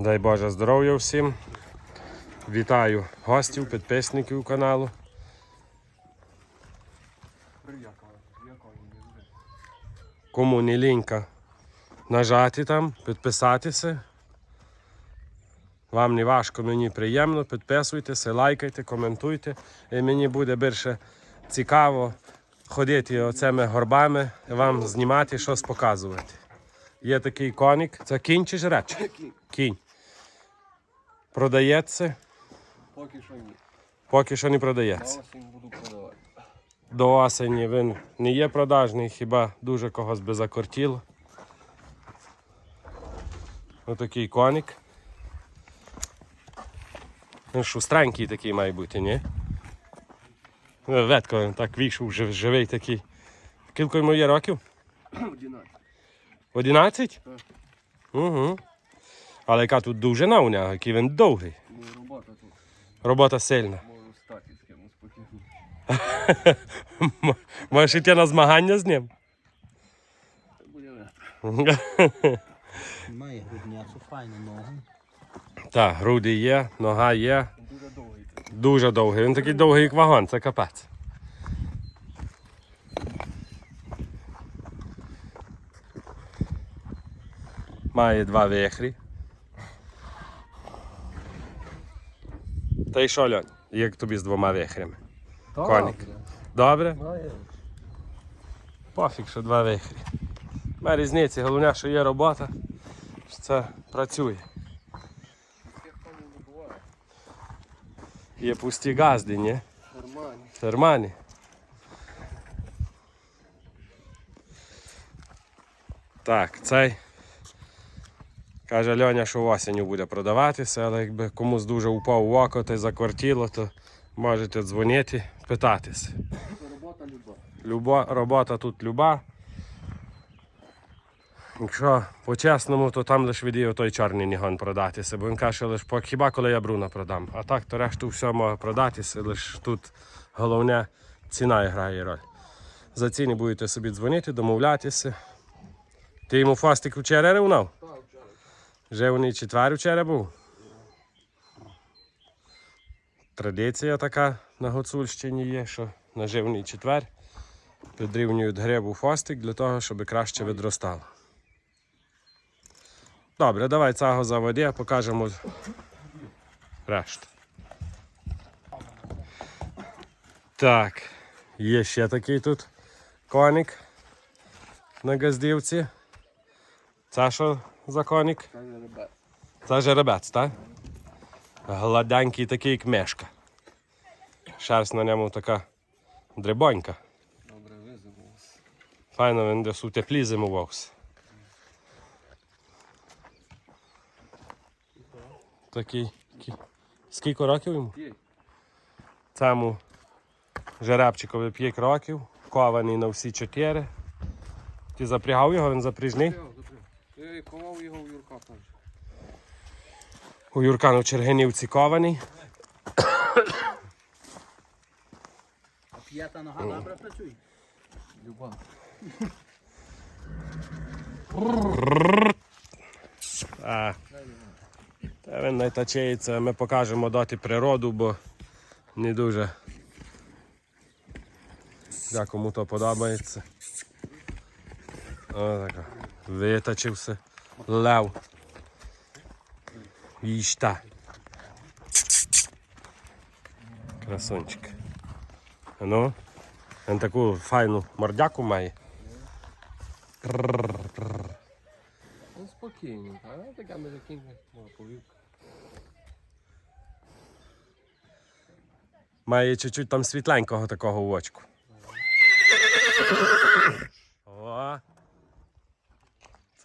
Дай Боже здоров'я всім. Вітаю гостів, підписників каналу. Кому не лінька нажати там, підписатися. Вам не важко, мені приємно. Підписуйтеся, лайкайте, коментуйте. І мені буде більше цікаво ходити оцими горбами і вам знімати, щось показувати. Є такий коник. Це кінь чи жреч? Кінь. Продається, Поки що ні. поки що не продається. осінь буду продавати. До осені він не є продажний, хіба дуже когось би закортіло. Отакий коник. Він шустренький такий має бути, ні? Ну, Ветко він так вийшов, жив- живий такий. Кілько йому є років? 11. 11? Так. Угу. Але яка тут довжина у нього, який він довгий. Ну, робота тут. Робота сильна. Можу стати з кимось. М- Можеш йти на змагання з ним? Буде легко. Має грудняцу файну ногу. Так, груди є, нога є. Дуже довгий. Дуже довгий. Він такий довгий, як вагон, це капець. Має два вихрі. Та й що, Льонь, як тобі з двома вихрями? Коник. Добре? Має. Пофіг, що два вихрі. Має різниці, головне, що є робота, що це працює. Є пусті газди, ні? Фермані. Так, цей. Каже Льоня, що осінню буде продаватися, але якби комусь дуже упав в око та заквартіло, то можете дзвонити, питатися. Робота люба. Люба, робота тут люба. Якщо по-чесному, то там лише від той чорний нігон продатися, бо він каже, лише хіба коли я бруна продам. А так, то решту все може продатися, лише тут головне ціна грає роль. За ціни будете собі дзвонити, домовлятися. Ти йому фастик вчора ревнав? Вже четвер вчора був. Традиція така на Гуцульщині є, що на живний четвер підрівнюють грибу фастик для того, щоб краще відростало. Добре, давай цього заводи, покажемо решту. Так, є ще такий тут коник на газдівці. Це що за коник? Це не ребят. Це жеребець, так? Гладенький такий, як мешка. Шерсть на ньому така дрибонька. Добре визимувався. Файно він десь у теплі зимувався. Такий. Скільки років йому? Цьому жеребчикові 5 років, кований на всі чотири. Ти запрягав його, він запряжний. Запряг, запряг. Його в Юрка там. У Юркану Чергинівці кований. А п'ята нога добре працює. Люба. А, та він не тачається, ми покажемо доти природу, бо не дуже для кому то подобається. О, така. Витачився. Лев. Віщта. Красунчик. А Ну, він таку файну мордяку має. Ну спокійно, а така. Може повівка. Має чуть-чуть там світленького такого в очку. О.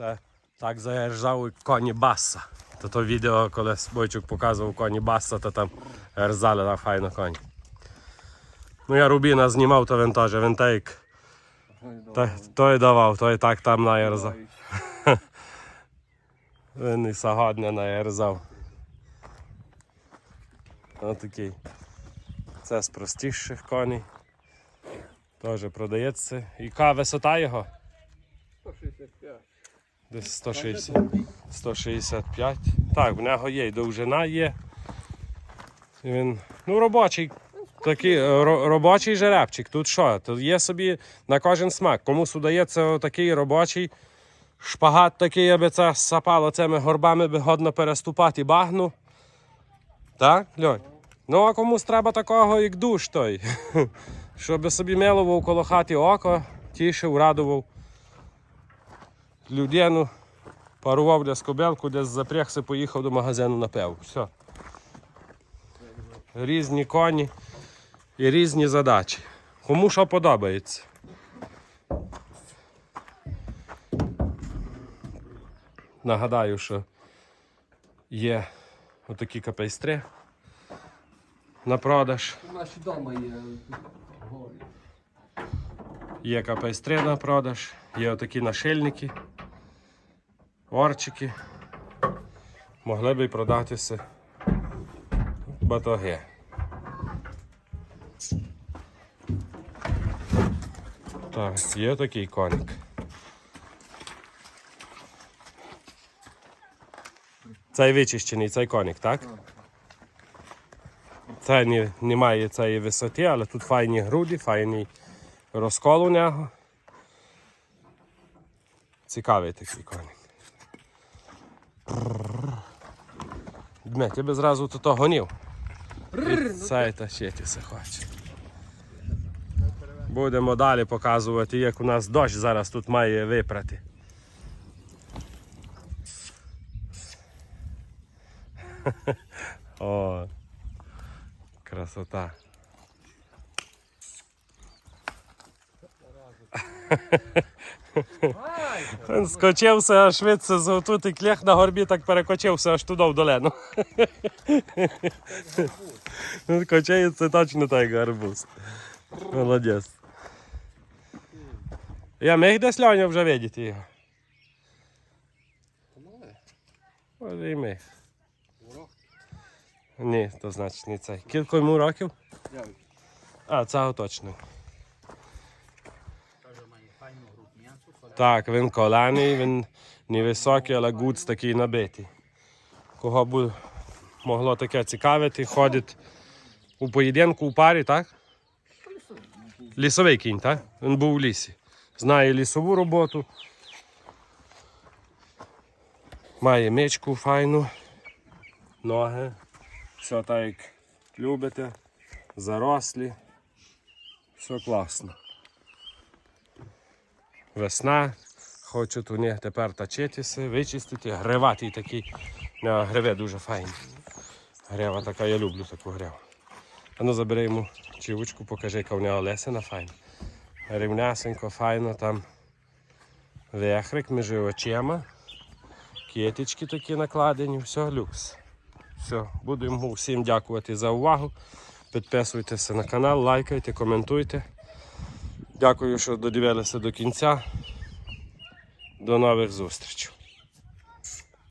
Це так заержав коні Басса. То то відео, коли Бойчук показував коні Басса, то там ерзали так файно коні. Ну я Рубіна знімав, то він теж, він так, той давав, той так там наерзав. Він і сьогодні наерзав. Отакий. Це з простіших коней. Теж продається. Яка висота його? 165. Десь 160, 165. Так, в нього є і довжина є. І Він, ну, робочий. Такий е, робочий жеребчик. Тут що? Тут є собі на кожен смак. Комусь удається такий робочий шпагат такий, аби це сапало цими горбами би годно переступати багну. Так, Льонь? Ну, а комусь треба такого, як душ той. Щоб собі милував коло хати око, тішив, радував людину, парував для скобелку, десь запрягся, поїхав до магазину напев. Все. Різні коні і різні задачі. Кому що подобається. Нагадаю, що є отакі капейстри на продаж. Наші вдома є горі. Є капейстри на продаж, є отакі нашильники, орчики. Могли б і продатися батоги. Так, є такий коник. Цей вичищений, цей коник, так? Це не, немає цієї висоти, але тут файні груди, файний розкол у нього. Цікавий такий коник. Дме, ти би зразу тут гонів. Сайта Це тащитися хоче. Будемо далі показувати, як у нас дощ зараз тут має випрати. О, красота. Він скочився аж швидше з тут і клех на горбі так перекочився аж туди в долину. Кочається точно так як гарбуз. Молодець. Я міг десь Льоня вже видіти його. Може і міг. Ні, то значить не цей. Кілько йому років? А, цього точно. Теж має файну грудь м'ясо. Так, він коляний, він невисокий, але гуц такий набитий. Кого б могло таке цікавити, ходить у поєдинку у парі, так? Лісовий кінь, так? Він був у лісі. Знає лісову роботу. Має мичку файну, ноги. Все так як любите. Зарослі. Все класно. Весна. Хочуть них тепер точитися, вичистити, гриватий такий. Гриве дуже файні. Грива така, я люблю таку гриву. А ну забери йому чівочку, покажи, яка в нього лесена файна. Рівнясенько, файно там вехрик між очима. Кіточки такі накладені, все, люкс. Все, буду йому всім дякувати за увагу. Підписуйтеся на канал, лайкайте, коментуйте. Дякую, що додивилися до кінця. До нових зустрічей.